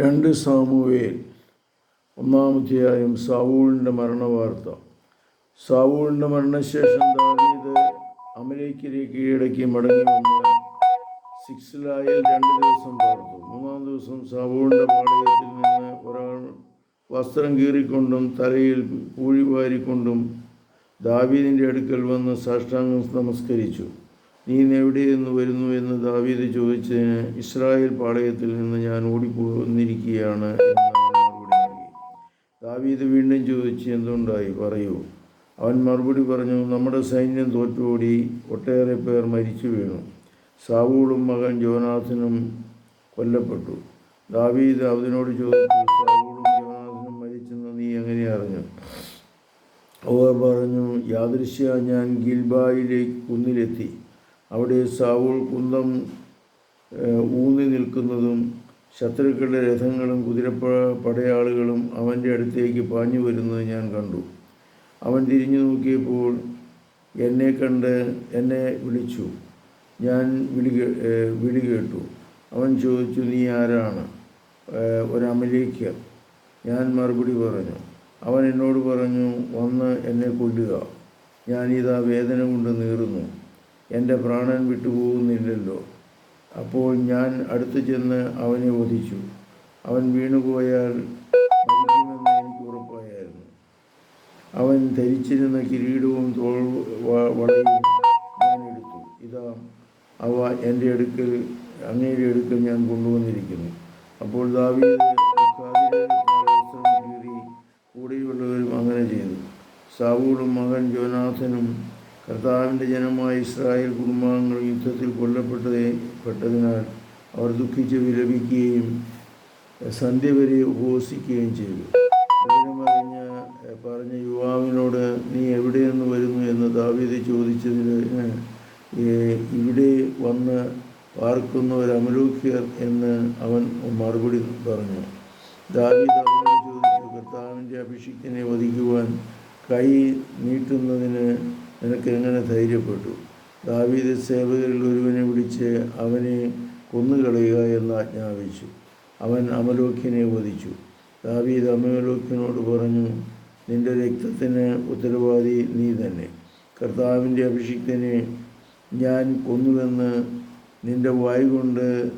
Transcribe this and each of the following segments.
രണ്ട് സാമുവേൽ. ഒന്നാമധ്യായം സാവൂളിന്റെ മരണവാർത്ത. സാവൂളിന്റെ മരണശേഷം ദാവീദ് അമലേക്കിനെ കീഴടക്കി മടങ്ങി വന്ന് സിക്സിലായിൽ രണ്ട് ദിവസം പാർത്തു. മൂന്നാം ദിവസം സാവൂളിന്റെ പാളയത്തിൽ നിന്ന് ഒരാൾ വസ്ത്രം കീറിക്കൊണ്ടും തലയിൽ പൂഴി വാരിക്കൊണ്ടും ദാവീദിന്റെ അടുക്കൽ വന്ന് സാഷ്ടാംഗം നമസ്കരിച്ചു. നീ എവിടെ നിന്ന് വരുന്നു എന്ന് ദാവീദ് ചോദിച്ചതിന് ഇസ്രായേൽ പാളയത്തിൽ നിന്ന് ഞാൻ ഓടിപ്പോന്നിരിക്കുകയാണ് ദാവീദ് വീണ്ടും ചോദിച്ചു എന്തുണ്ടായി? പറയൂ. അവൻ മറുപടി പറഞ്ഞു നമ്മുടെ സൈന്യം തോറ്റുകൂടി ഒട്ടേറെ പേർ മരിച്ചു വീണു. സാവൂളും മകൻ ജോനാഥനും കൊല്ലപ്പെട്ടു. ദാവീദ് അവനോട് ചോദിച്ചു സാവൂളും ജോനാഥനും മരിച്ചെന്ന് നീ എങ്ങനെ അറിഞ്ഞു? അവർ പറഞ്ഞു യാദൃശ്യ ഞാൻ ഗിൽബായിലേക്ക് കുന്നിലെത്തി. അവിടെ സാവൂൾ കുന്തം ഊന്നി നിൽക്കുന്നതും ശത്രുക്കളുടെ രഥങ്ങളും കുതിരപ്പ പടയാളുകളും അവന്റെ അടുത്തേക്ക് പാഞ്ഞു വരുന്നത് ഞാൻ കണ്ടു. അവൻ തിരിഞ്ഞു നോക്കിയപ്പോൾ എന്നെ കണ്ട് എന്നെ വിളിച്ചു. ഞാൻ വിളി വിളി കേട്ടു. അവൻ ചോദിച്ചു നീ ആരാണ്? ഒരമലേക്ക ഞാൻ മറുപടി പറഞ്ഞു. അവൻ എന്നോട് പറഞ്ഞു വന്ന് എന്നെ കൊല്ലുക. ഞാനിതാ വേദന കൊണ്ട് നീറുന്നു. എന്റെ പ്രാണൻ വിട്ടുപോകുന്നില്ലല്ലോ. അപ്പോൾ ഞാൻ അടുത്ത് ചെന്ന് അവനെ വധിച്ചു. അവൻ വീണുപോയാൽ എനിക്ക് ഉറപ്പായിരുന്നു. അവൻ ധരിച്ചിരുന്ന കിരീടവും തോൾ വളയും ഞാൻ എടുത്തു. ഇതാ അവ എന്റെ അടുക്കൽ അങ്ങയുടെ അടുക്കൽ ഞാൻ കൊണ്ടുവന്നിരിക്കുന്നു. അപ്പോൾ ദാവീദ് കൂടെയുള്ളവരും അങ്ങനെ ചെയ്തു. സാവൂളും മകൻ ജോനാഥനും കർത്താവിന്റെ ജനമായ ഇസ്രായേൽ കുടുംബാംഗങ്ങൾ യുദ്ധത്തിൽ കൊല്ലപ്പെട്ടതേ പെട്ടതിനാൽ അവർ ദുഃഖിച്ച് വിലപിക്കുകയും സന്ധ്യ വരെ ഉപവസിക്കുകയും ചെയ്തു. പറഞ്ഞ പറഞ്ഞ യുവാവിനോട് നീ എവിടെ നിന്ന് വരുന്നു? എന്ന് ദാവീദ് ചോദിച്ചതിന് ഇവിടെ വന്ന് പാർക്കുന്ന ഒരു അമലൂഖ്യർ എന്ന് അവൻ മറുപടി പറഞ്ഞു. ദാവീദ് അവനോട് ചോദിച്ചു കർത്താവിന്റെ അഭിഷിക്തനെ വധിക്കുവാൻ കൈ നീട്ടുന്നതിന് നിനക്ക് എങ്ങനെ ധൈര്യപ്പെട്ടു? ദാവീദ് സേവകരിൽ ഒരുവനെ വിളിച്ച് അവനെ കൊന്നുകളയുക എന്ന് ആജ്ഞാപിച്ചു. അവൻ അമലോക്കിനെ വധിച്ചു. ദാവീദ് അമലോക്കിനോട് പറഞ്ഞു നിന്റെ രക്തത്തിന് ഉത്തരവാദി നീ തന്നെ. കർത്താവിന്റെ അഭിഷിക്തനെ ഞാൻ കൊന്നുവെന്ന് നിന്റെ വായ് കൊണ്ട്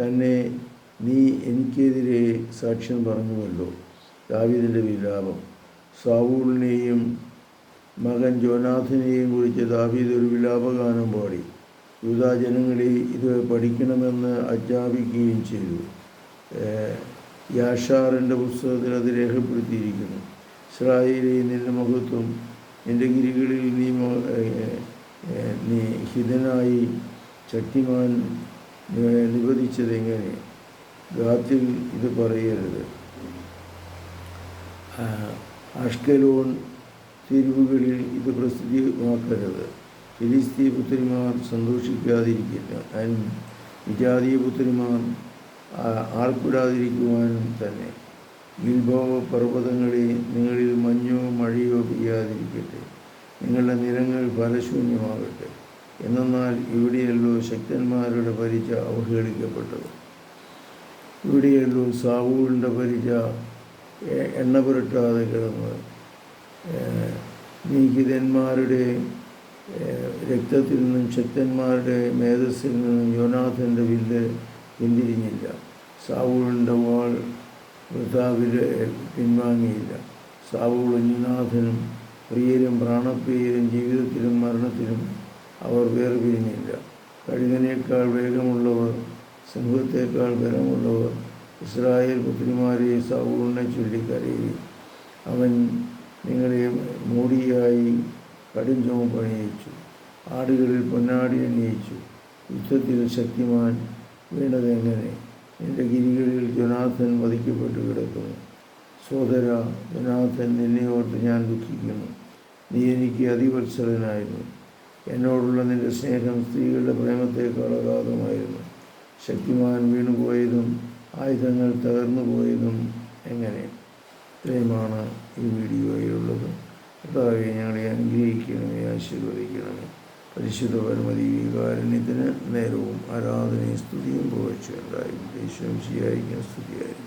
തന്നെ നീ എനിക്കെതിരെ സാക്ഷ്യം പറഞ്ഞുവല്ലോ. ദാവീദിന്റെ വിലാപം. സാവൂളിനെയും മകൻ ജോനാഥിനെയും കുറിച്ച് ദാവീദ് ഒരു വിലാപഗാനം പാടി. യൂതാജനങ്ങളെ ഇത് പഠിക്കണമെന്ന് അജ്ഞാപിക്കുകയും ചെയ്തു. യാഷാറിന്റെ പുസ്തകത്തിൽ അത് രേഖപ്പെടുത്തിയിരിക്കുന്നു. ഇസ്രായേലി നിന്റെ മഹത്വം നിന്റെ ഗിരികളിൽ നീ നീ ഹിതനായി ശക്തിമാൻ നി- നിവദിച്ചതെങ്ങനെ ഗാത്തിൽ ഇത് പറയരുത്. അഷ്കലോൺ തെരുവുകളിൽ ഇത് പ്രസിദ്ധമാക്കരുത് ഫിലിസ്തീ പുത്രിമാർ സന്തോഷിക്കാതിരിക്കില്ല. ആൻഡ് വിജാതീയ പുത്രിമാർ ആ- ആർപ്പിടാതിരിക്കുവാനും തന്നെ. ഗിൽബോ പർവതങ്ങളെ നിങ്ങളിൽ മഞ്ഞോ മഴയോ പെയ്യാതിരിക്കട്ടെ. നിങ്ങളുടെ നിലങ്ങൾ ഫലശൂന്യമാകട്ടെ. എന്നാൽ ഇവിടെയല്ലോ ശക്തന്മാരുടെ പരിച അവഹേളിക്കപ്പെട്ടത്. ഇവിടെയല്ലോ സാവൂളിന്റെ പരിച എണ്ണ പുരട്ടാതെ കിടന്നത്. ഏഹ് രക്തത്തിൽ നിന്നും ശക്തന്മാരുടെ മേധസ്സിൽ നിന്നും യോനാഥന്റെ വില്ല് പിന്തിരിഞ്ഞില്ല. സാവൂളിന്റെ വാൾ വൃതാവിലെ പിൻവാങ്ങിയില്ല. സാവൂൾ യുനാഥനും പ്രിയരും പ്രാണപ്രിയരും ജീവിതത്തിലും മരണത്തിലും അവർ വേർപിരിഞ്ഞില്ല. കഴുകനേക്കാൾ വേഗമുള്ളവർ സിംഹത്തേക്കാൾ ബലമുള്ളവർ ഇസ്രായേൽ പുത്രിമാരെ സാവൂളിനെ ചൊല്ലിക്കരയി അവൻ നിങ്ങളെ മൂടിയായി കടും ചുമപ്പണിയിച്ചു ആടുകളിൽ പൊന്നാടി അണിയിച്ചു. യുദ്ധത്തിൽ ശക്തിമാൻ വീണതെങ്ങനെ നിന്റെ ഗിരികളിൽ ജൊനാഥൻ വധിക്കപ്പെട്ടു കിടക്കുന്നു. സോദര ജൊനാഥൻ നിന്നെ ഓർത്ത് ഞാൻ ദുഃഖിക്കുന്നു. നീ എനിക്ക് അതിവത്സരനായിരുന്നു. എന്നോടുള്ള നിന്റെ സ്നേഹം സ്ത്രീകളുടെ പ്രേമത്തേക്കാൾ അഗാധമായിരുന്നു. ശക്തിമാൻ വീണുപോയതും ആയുധങ്ങൾ തകർന്നു പോയതും എങ്ങനെ? ഇത്രയുമാണ് ഈ വീഡിയോയിലുള്ളത്. കർത്താവെ ഞങ്ങളെ അനുഗ്രഹിക്കണമേ ആശീർവദിക്കണമേ. പരിശുദ്ധ പരമതി വികാരണ്യത്തിന് നേരവും ആരാധനയും സ്തുതിയും പോകച്ചുണ്ടായി ദേശം ശരിയായിരിക്കും സ്തുതിയായിരിക്കും